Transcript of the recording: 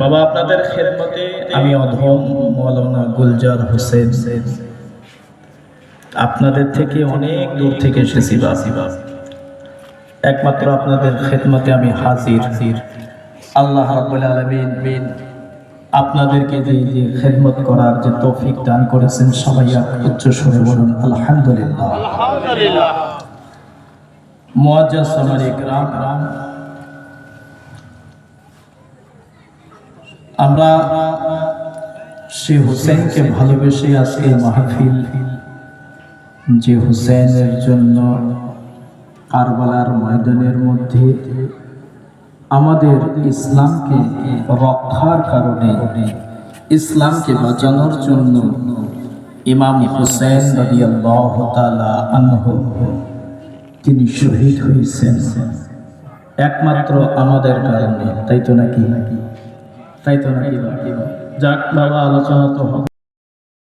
বাবা আপনাদের খেদমতে আমি অধম মৌলানা গুলজার হোসেন। আপনাদের থেকে অনেক দূর থেকে এসেছি বাবা। একমাত্র আপনাদের খেদমতে আমি হাজির। আল্লাহ রাব্বুল আলামিন আপনাদেরকে যে যে খেদমত করার যে তৌফিক দান করেছেন সবাই উচ্চ সুরে বলুন আলহামদুলিল্লাহ। মুআজ্জাজ আমার ইকরাম আমরা সে হুসেনকে ভালোবেসে আজকে মাহফিল, যে হুসেনের জন্য কারবালার ময়দানের মধ্যে আমাদের ইসলামকে রক্ষার কারণে, ইসলামকে বাঁচানোর জন্য ইমাম হুসেন আনহু তিনি শহীদ হয়েছেন। একমাত্র আমাদের কারণে, তাই তো নাকি নাকি? তাই তো নাকি? যাক বাবা আলোচনা তো হবে।